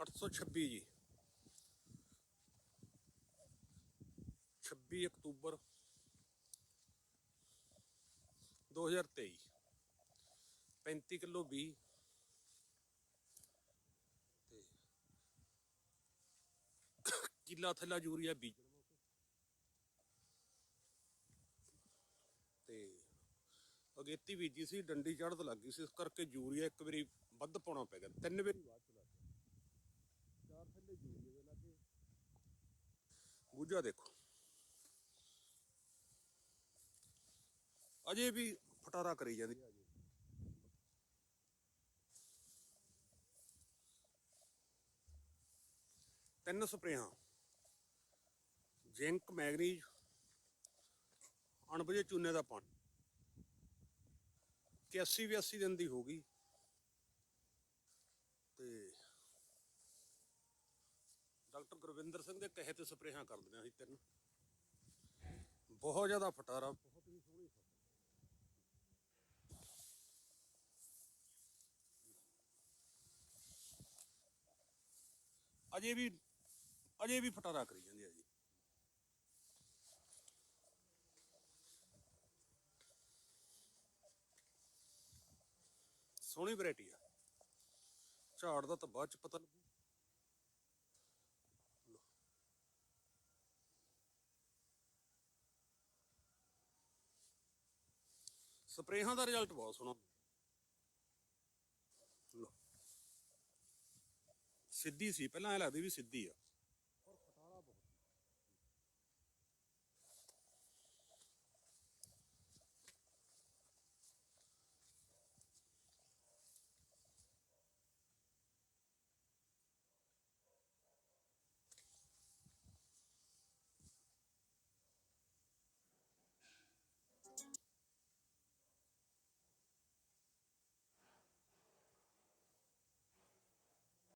826 ਜੀ। 26 October 2023 35 kilo 20 ਤੇ ਕਿੱਲਾ ਥੱਲਾ ਯੂਰੀਆ ਬੀਜ। ਤੇ ਅਗੇਤੀ ਬੀਜੀ ਸੀ, ਡੰਡੀ ਚੜ੍ਹਦ ਲੱਗ ਗਈ ਸੀ, ਇਸ ਕਰਕੇ ਯੂਰੀਆ ਇੱਕ ਵਾਰੀ ਵੱਧ ਪਾਉਣਾ ਪੈ ਗਿਆ, ਤਿੰਨ ਵਾਰੀ ਬਾਅਦ ਚ ਲੱਗ ਗਿਆ ਚਾਰ ਥੱਲੇ ਯੂਰੀਆ ਦੇ ਲੱਗੇ ਬੂਝਾ ਦੇਖੋ। ਅਜੇ ਵੀ ਫਟਾਰਾ ਕਰੀ ਜਾਂਦੀ ਹੈ ਤਿੰਨ ਸਪਰੇਆਂ ਜ਼ਿੰਕ, ਮੈਗਨੀਜ਼ ਅਣਬਜੇ ਚੂਨੇ ਦਾ ਪਾਣੀ। 81 82 ਦਿਨ ਦੀ ਹੋ ਗਈ ਤੇ ਡਾਕਟਰ ਗੁਰਵਿੰਦਰ ਸਿੰਘ ਦੇ ਕਹੇ ਤੇ ਸਪਰੇਹਾਂ ਕਰ ਦਿੰਦੇ ਅਸੀਂ ਤਿੰਨ। ਬਹੁਤ ਜ਼ਿਆਦਾ ਫਟਾਰਾ। ਬਹੁਤ ਹੀ ਸੋਹਣੀ ਅਜੇ ਵੀ ਅਜੇ ਵੀ ਫਟਾਰਾ ਕਰੀ ਜਾਂਦੀ ਹੈ ਜੀ। ਸੋਹਣੀ ਵੈਰਾਈਟੀ ਆ। ਝਾੜ ਦਾ ਤਾਂ ਬਾਅਦ ਚ ਪਤਾ ਲੱਗੂ। ਸਪਰੇਹਾਂ ਦਾ ਰਿਜ਼ਲਟ ਬਹੁਤ ਸੋਹਣਾ ਲਓ। ਸਿੱਧੀ ਸੀ ਪਹਿਲਾਂ ਐ ਲੱਗਦੀ ਵੀ ਸਿੱਧੀ ਆ।